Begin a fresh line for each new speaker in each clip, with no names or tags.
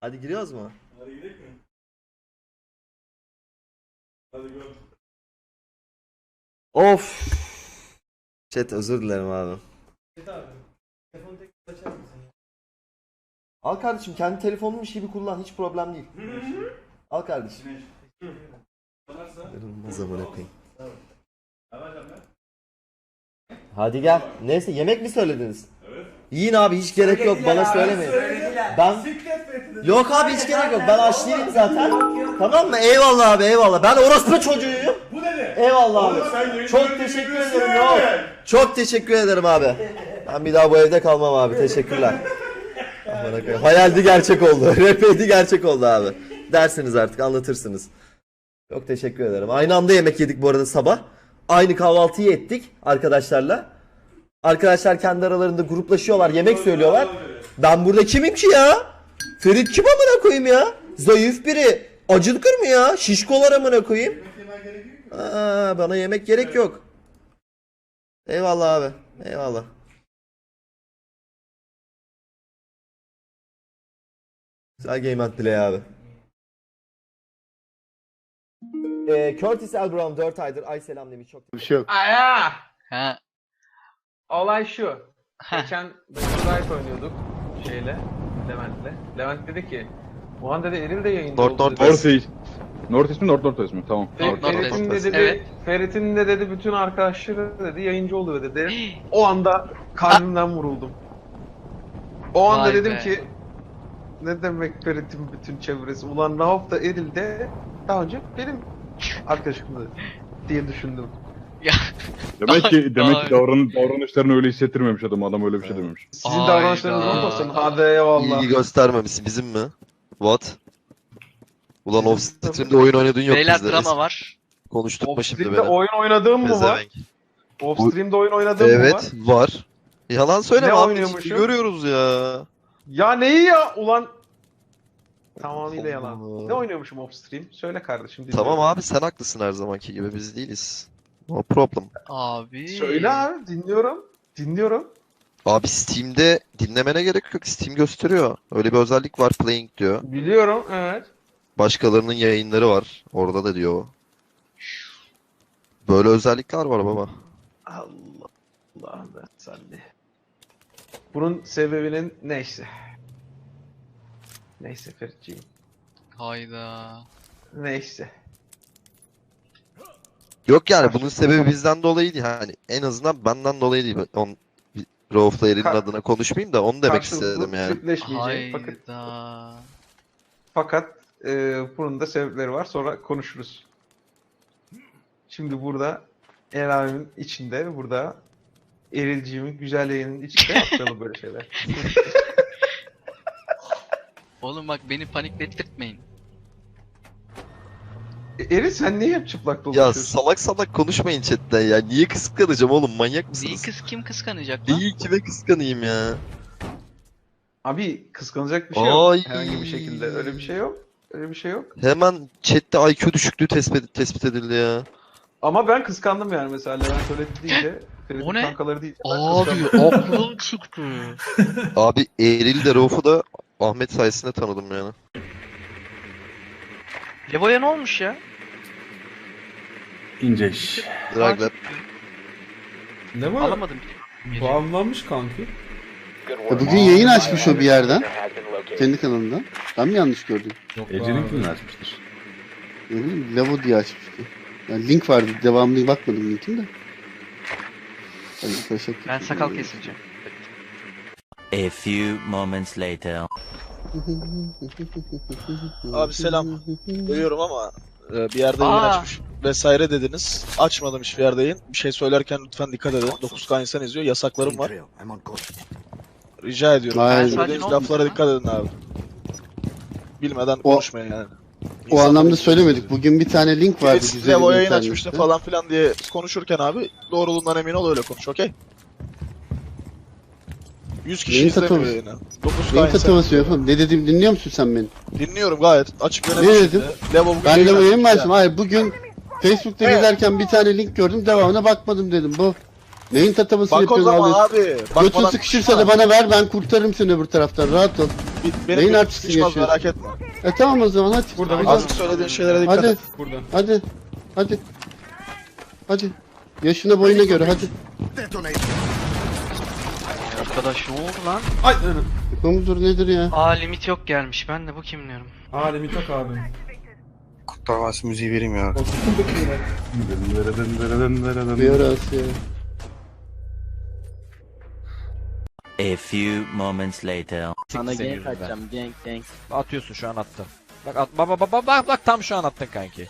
Hadi giriyoruz mu?
Hadi gidelim mi? Hadi gör.
Of. Chat özür dilerim abi. Al kardeşim kendi telefonunmuş gibi kullan hiç problem değil. Al kardeşim. Ne
yapacağım ben?
Hadi gel. Neyse yemek mi söylediniz?
Evet.
Yiyin abi hiç gerek yok bana söylemeyin. Ben Yok abi hiç gerek yok. Ben aç değilim zaten. Tamam mı? Eyvallah abi eyvallah. Ben orospu çocuğuyum.
Bu ne de?
Eyvallah abi. Çok teşekkür ederim yok. Çok teşekkür ederim abi. Ben bir daha bu evde kalmam abi. Teşekkürler. Hayaldi gerçek oldu. Rapeydi gerçek oldu abi. Dersiniz artık anlatırsınız. Çok teşekkür ederim. Aynı anda yemek yedik bu arada sabah. Aynı kahvaltıyı ettik arkadaşlarla. Arkadaşlar kendi aralarında gruplaşıyorlar, yemek söylüyorlar. Ben burada kimim ki ya? Ferit kim amına koyayım ya? Zayıf biri. Acılıkır mı ya? Şişkolar amına koyayım. Aa, bana yemek gerek yok. Eyvallah abi. Eyvallah. Güzel game and play abi. Ee, Curtis Elbrown 4 aydır ay selam demiş çok
Bir şey yok.
Aya!
Ha.
Olay şu. Geçen Daylight oynuyorduk şeyle, Levent'le. Levent dedi ki, bu an dedi Eril de yayında
North
oldu
North
dedi.
North East. North East mi North North East mi? Tamam.
Fe-
North North
Ferit'in de
East.
dedi,
Evet.
Ferit'in de dedi bütün arkadaşları dedi yayıncı oluyor dedi. O anda kalbimden vuruldum. O anda
Vay
dedim
be.
ki ne demek Ferit'in bütün çevresi? Ulan Rauf da Eril de daha önce benim arkadaşımdı diye düşündüm.
Ya.
Demek ki demek ki davran, davranışlarını öyle hissettirmemiş adam. Adam öyle bir şey dememiş.
Sizin
Hayda.
davranışlarınız olmasın. Hadi eyvallah.
İlgi göstermemesi bizim mi? What? Ulan off stream'de oyun oynadığın yok
Beyler
bizde.
drama var.
Konuşturma şimdi
Off-stream'de
beni.
oyun oynadığım mı var?
Pezevenk.
Off-stream'de oyun oynadığım mı var?
Evet var. Yalan söyleme
Ne
abi.
oynuyormuşum?
Görüyoruz ya.
Ya neyi ya ulan? Tamamıyla yalan. Ne oynuyormuşum off-stream? Söyle kardeşim. dinliyorum.
Tamam abi sen haklısın her zamanki gibi biz değiliz. No problem.
Abi.
Söyle abi dinliyorum. Dinliyorum.
Abi Steam'de dinlemene gerek yok. Steam gösteriyor. Öyle bir özellik var playing diyor.
Biliyorum evet.
Başkalarının yayınları var. Orada da diyor. o. Böyle özellikler var baba.
Allah Allah salli. Bunun sebebinin neyse. Neyse Feritciğim.
Hayda.
Neyse.
Yok yani bunun sebebi bizden dolayı değil. Yani en azından benden dolayı değil. On, Rauf Layer'in
Ka-
adına konuşmayayım da onu demek istedim yani.
Flörtleşmeyeceğim. Fakat,
Hayda.
fakat e, bunun da sebepleri var. Sonra konuşuruz. Şimdi burada El abimin içinde, burada Erilciğimin güzel yayının içinde yapmayalım böyle şeyler.
Oğlum bak beni paniklettirtmeyin.
E, Eril sen niye hep çıplak
Ya
dolaşıyorsun?
salak salak konuşmayın chatten ya. Niye kıskanacağım oğlum? Manyak
Neyi
mısınız?
kız kim kıskanacak lan?
Değil kime kıskanayım ya.
Abi kıskanacak bir şey yok.
Ay.
Herhangi bir şekilde. Öyle bir şey yok. Öyle bir şey yok.
Hemen chatte IQ düşüklüğü tespit, tespit edildi ya.
Ama ben kıskandım yani mesela Levent öyle deyince. Ferit'in
O ne?
kankaları deyince ben
Abi
kıskandım.
aklım çıktı.
Abi Eril de Rauf'u da Ahmet sayesinde tanıdım yani.
Levo'ya ne olmuş ya?
İnce iş.
Dragler.
Ne var?
Alamadım.
Bağımlanmış kanki.
Ya bugün yayın açmış o bir yerden. Kendi kanalından. Ben mi yanlış gördüm?
Ece'nin kimini açmıştır?
Ne bileyim Lavo diye açmıştı. Yani link vardı. Devamlı bakmadım linkin de.
Ben sakal keseceğim.
A few moments later.
Abi selam. Duyuyorum ama e, bir yerde
Aa.
yayın açmış vesaire dediniz. Açmadım hiçbir yerde yayın. Bir şey söylerken lütfen dikkat edin. 9K insan izliyor. Yasaklarım var. Rica ediyorum.
Aynen.
Sadece ne
laflara dikkat edin abi. Bilmeden
O-
konuşmayın yani.
O anlamda söylemedik. Bugün bir tane link vardı
Birisi
güzel
Levo
bir
yayın açmıştı
internette.
falan filan diye konuşurken abi doğruluğundan emin ol öyle konuş okey? 100 kişi
Neyin
izlemiyor
tatavası?
yayını. 9K
Neyin tatavası yapalım? Ne dedim dinliyor musun sen beni?
Dinliyorum gayet. Açık
Ne
yönetim
dedim?
Levo bugün
Ben
yayın
Levo yayın mı açtım? Hayır bugün Facebook'ta
Evet.
gezerken bir tane link gördüm. Devamına bakmadım dedim. Bu neyin tatavası
Bak o
yapıyorsun
zaman
abi?
abi.
Götün
bakmadan
sıkışırsa da
konuşma.
bana ver ben kurtarırım seni öbür taraftan. Rahat ol.
Bir- Benim
Neyin artistini
sıkışmaz,
yaşıyorsun?
merak etme.
E tamam o zaman hadi.
Burada bir
hadi.
Azıcık söylediğin şeylere dikkat
Hadi.
et.
Burada.
Hadi. Hadi. Hadi. Yaşına boyuna göre hadi.
Arkadaş ne oldu lan?
Ay.
Bu mudur nedir ya?
Aa limit yok gelmiş. Ben de bu kim diyorum.
Aa limit yok abi.
Kurtlar Vadisi müziği vereyim ya.
Bir arası ya.
A few moments later.
Sana gank atacağım gank gank. Atıyorsun şu an attın. Bak at bak bak bak bak bak tam şu an attın kanki.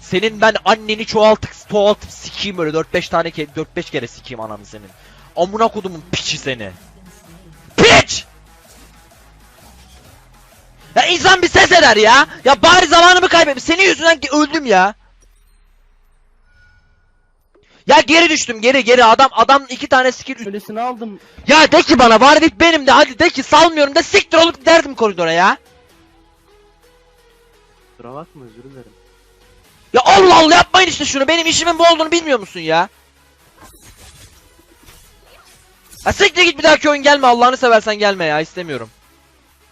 Senin ben anneni çoğaltıp çoğaltıp sikeyim böyle 4-5 tane ke 4-5 kere sikeyim ananı senin. Amına kodumun piçi seni. Piç! Ya insan bir ses eder ya. Ya bari zamanımı kaybettim. Senin yüzünden öldüm ya. Ya geri düştüm geri geri adam adam iki tane skill Öylesini aldım. ya de ki bana Warwick benim de hadi de ki salmıyorum da siktir olup giderdim koridora ya. Kusura bakma özür dilerim. Ya Allah Allah yapmayın işte şunu benim işimin bu olduğunu bilmiyor musun ya? Ha siktir git bir dahaki oyun gelme Allah'ını seversen gelme ya istemiyorum.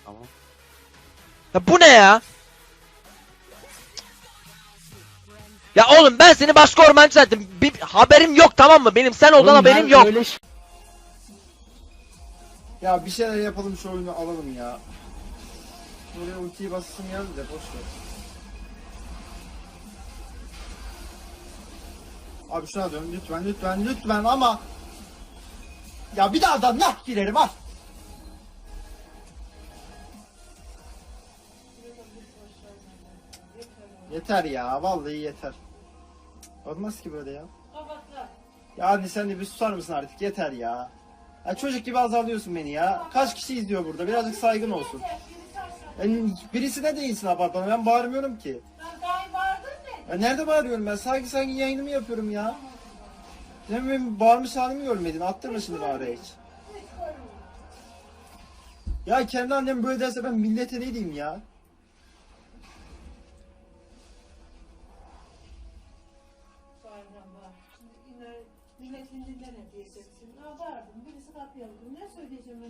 Tamam. Ya bu ne ya? Ya oğlum ben seni başka ormancı zannettim. Bir haberim yok tamam mı? Benim sen olduğun haberim yok.
Ya bir şeyler yapalım şu oyunu alalım ya. Buraya ultiyi basasım geldi de boş ver. Abi şuna dön lütfen lütfen lütfen ama Ya bir daha da nah girerim al. Yeter ya vallahi yeter. Olmaz ki böyle ya. Ya anne sen de bir susar mısın artık yeter ya. Ya çocuk gibi azalıyorsun beni ya. Kaç kişi izliyor burada? Birazcık saygın olsun. Yani birisine değilsin apartmana. Ben bağırmıyorum ki. Ya nerede bağırıyorum ben? Sanki sanki yayınımı yapıyorum ya. Sen benim bağırmış halimi görmedin. Attırma şimdi bağıra hiç. Ya kendi annem böyle derse ben millete ne diyeyim ya?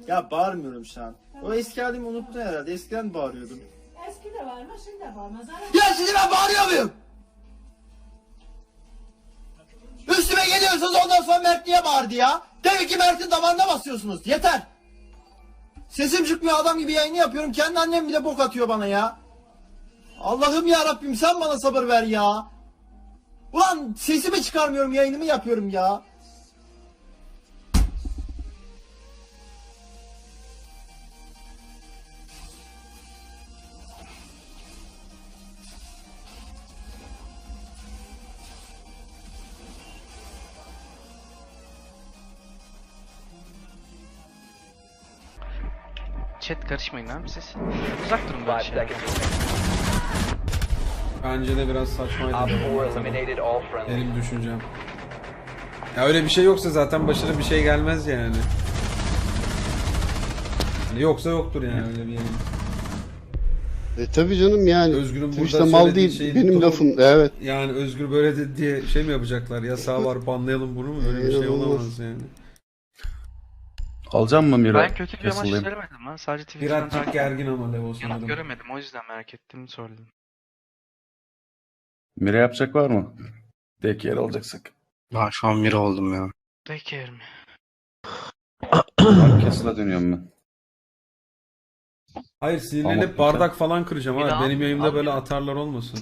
Ya bağırmıyorum şu an. O eski halimi unuttun herhalde. Eskiden bağırıyordum.
Eski de varmış, şimdi de varmaz.
Ya sizi ben bağırıyor muyum? Geliyorsunuz ondan sonra Mert niye bağırdı ya? Demek ki Mert'in damarına basıyorsunuz. Yeter. Sesim çıkmıyor adam gibi yayını yapıyorum. Kendi annem bile bok atıyor bana ya. Allah'ım ya Rabbim sen bana sabır ver ya. Ulan sesimi çıkarmıyorum yayınımı yapıyorum ya.
Chat karışmayın abi siz. Uzak durun böyle şeylerden.
Bence de biraz saçmaydı. Benim düşüncem. Ya öyle bir şey yoksa zaten başına bir şey gelmez yani. Yani yoksa yoktur yani öyle bir yayın.
E tabi canım yani.
Özgür'ün burada
Twitch'te mal değil.
şeyin
Benim
doğru-
lafım. Evet.
Yani Özgür böyle dedi diye şey mi yapacaklar? Yasağı var banlayalım bunu mu? Öyle bir şey olamaz yani.
Alacağım mı Mira?
Ben kötü bir amaç söylemedim lan. Sadece Twitter'dan
Birazcık
takip
gergin ama Levo
Yanıt
sanırım.
göremedim o yüzden merak ettim söyledim.
Mira yapacak var mı? Dek yer alacaksak.
Ben şu an Mira oldum ya.
Peki mi?
Castle'a dönüyorum ben.
Hayır sinirlenip
Tamam.
bardak falan kıracağım
Bir daha-
Benim yayımda böyle atarlar olmasın.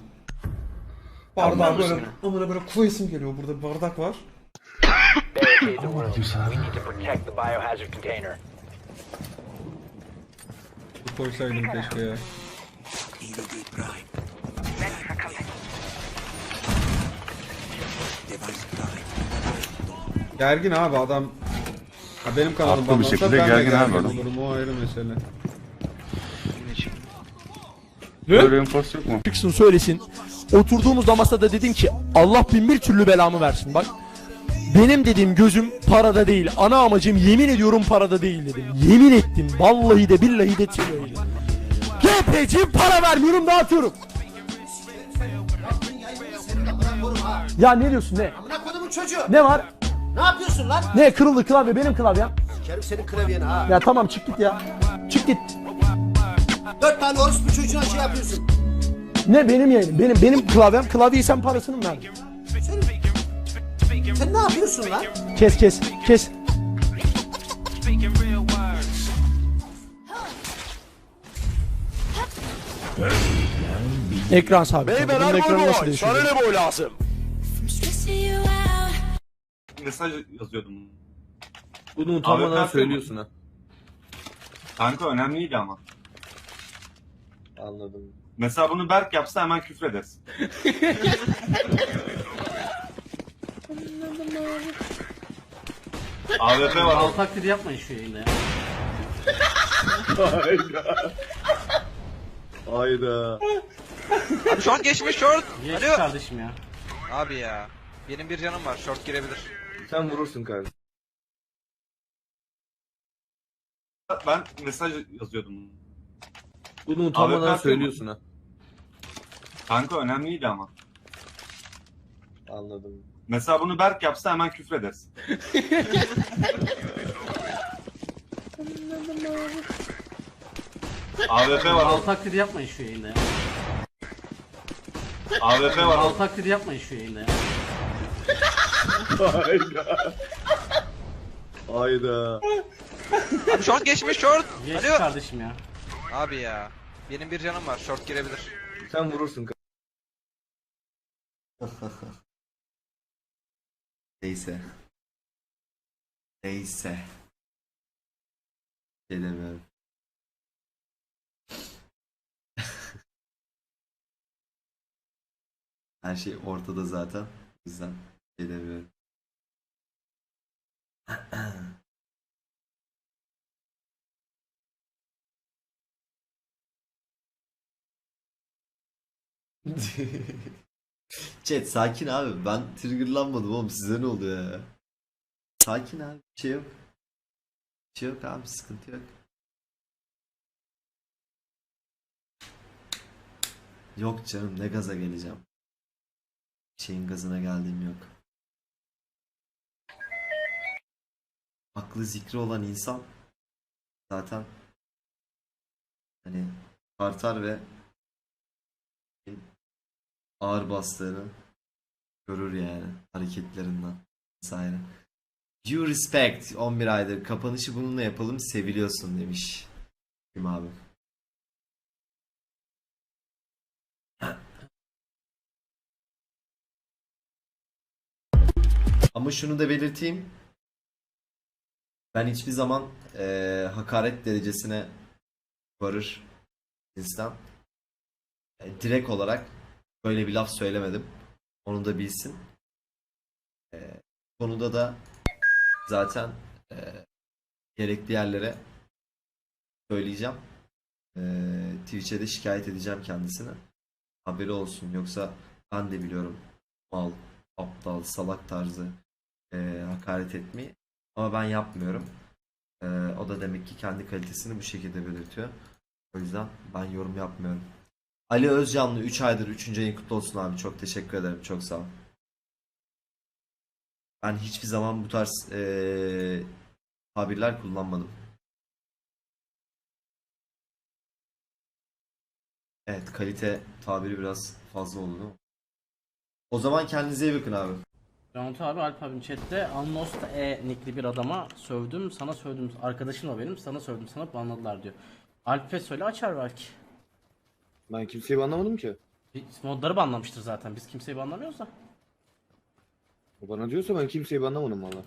Anlar
Bardağı
mısın
böyle, amına böyle koyasım geliyor. Burada bir bardak var. Bir koysaydım keşke ya. Gergin abi adam. Ha benim kanalım
Haklı bir
banlansa
şekilde
ben de
gergin abi
gergin
adam.
olurum. O ayrı mesele.
Böyle infos yok mu?
Çıksın söylesin. Oturduğumuzda masada dedim ki Allah bin bir türlü belamı versin bak. Benim dediğim gözüm parada değil. Ana amacım yemin ediyorum parada değil dedim. Yemin ettim. Vallahi de billahi de tillahi de. GPC para vermiyorum dağıtıyorum. Ya ne diyorsun ne?
Amına kodumun çocuğu.
Ne var?
Ne yapıyorsun lan?
Ne kırıldı klavye benim klavyem.
Sikerim senin klavyeni ha.
Ya tamam çık git ya. Çık git.
Dört tane orospu çocuğuna şey yapıyorsun.
Ne benim yayınım? Benim benim klavyem. Klavyeyi sen parasını mı verdin?
Sen ne yapıyorsun lan?
Kes kes kes. Ekran sabit. Bunun ekranı nasıl değişiyor?
ne boy lazım?
Mesaj yazıyordum.
Bunu
utanmadan
söylüyorsun ha.
Kanka önemliydi ama.
Anladım.
Mesela bunu Berk yapsa hemen küfrederiz. AWP var.
Al taklidi yapmayın şu yayında ya.
Hayda.
Abi short geçmiş short.
Geç
Alo.
kardeşim ya.
Abi ya. Benim bir canım var. Short girebilir.
Sen vurursun kardeşim.
Ben mesaj yazıyordum.
Bunu
utanmadan
söylüyorsun ha.
Kanka önemliydi ama.
Anladım.
Mesela bunu Berk yapsa hemen küfrederiz. AWP var.
Al taklidi yapmayın şu yayında ya.
AWP var.
Al taklidi yapmayın şu yayında ya.
Hayda.
Abi short geçmiş short.
Geç
Alo.
kardeşim ya.
Abi ya. Benim bir canım var. Short girebilir.
Sen vurursun Neyse. Neyse. Şey. Her şey ortada zaten. O yüzden şey demiyorum. Chat sakin abi. Ben triggerlanmadım oğlum. Size ne oluyor ya? Sakin abi. Bir şey yok. Bir şey yok abi. Sıkıntı yok. Yok canım ne gaza geleceğim. Şeyin gazına geldiğim yok. Aklı zikri olan insan zaten hani artar ve ağır bastığını görür yani hareketlerinden vesaire. You respect 11 aydır kapanışı bununla yapalım seviliyorsun demiş. Kim abi? Ama şunu da belirteyim. Ben hiçbir zaman eee, hakaret derecesine varır insan. E, direkt olarak böyle bir laf söylemedim. Onu da bilsin. Eee, konuda da zaten eee, gerekli yerlere söyleyeceğim. Eee Twitch'e de şikayet edeceğim kendisine. Haberi olsun. Yoksa ben de biliyorum mal, aptal, salak tarzı eee, hakaret etmeyi. Ama ben yapmıyorum. Eee, o da demek ki kendi kalitesini bu şekilde belirtiyor. O yüzden ben yorum yapmıyorum. Ali Özcanlı 3 aydır 3. ayın kutlu olsun abi. Çok teşekkür ederim. Çok sağ ol. Ben hiçbir zaman bu tarz eee, tabirler kullanmadım. Evet kalite tabiri biraz fazla oldu değil mi? O zaman kendinize iyi bakın abi.
Cantu abi Alp abim chatte Almost E nickli bir adama sövdüm sana sövdüm arkadaşım o benim sana sövdüm sana banladılar diyor. Alp'e söyle açar belki.
Ben kimseyi anlamadım ki.
Biz Modları banlamıştır zaten biz kimseyi banlamıyoruz da.
O bana diyorsa ben kimseyi anlamadım valla.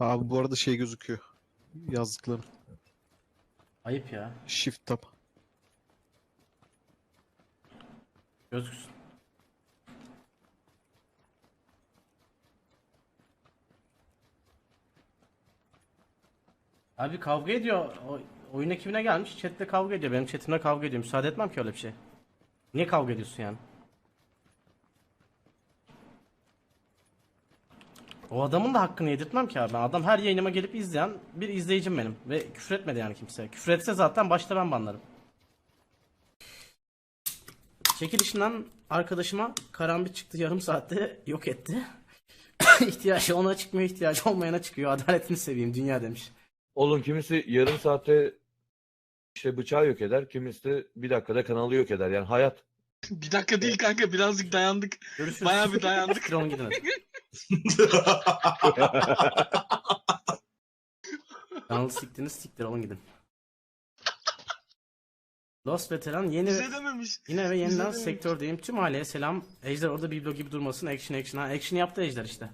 Abi bu arada şey gözüküyor. Yazdıklarım.
Ayıp ya.
Shift tab.
Gözüksün. Abi kavga ediyor. O, oyun ekibine gelmiş. Chatte kavga ediyor. Benim chatimde kavga ediyor. Müsaade etmem ki öyle bir şey. Niye kavga ediyorsun yani? O adamın da hakkını yedirtmem ki abi. Ben Adam her yayınıma gelip izleyen bir izleyicim benim. Ve küfür etmedi yani kimse. Küfür etse zaten başta ben banlarım. Çekilişinden arkadaşıma karambit çıktı yarım saatte yok etti. ihtiyacı ona çıkmıyor ihtiyacı olmayana çıkıyor. Adaletini seveyim dünya demiş.
Oğlum kimisi yarım saatte işte bıçağı yok eder. Kimisi de bir dakikada kanalı yok eder. Yani hayat.
Bir dakika değil kanka birazcık dayandık.
Görüşürüz.
Bayağı bir dayandık.
Olun gidin hadi. Kanalı siktiniz siktir olun gidin. Lost Veteran yeni
Bize dememiş.
yine ve yeniden
dememiş.
sektördeyim. Tüm aileye selam. Ejder orada biblo gibi durmasın. Action action. Ha, action yaptı Ejder işte.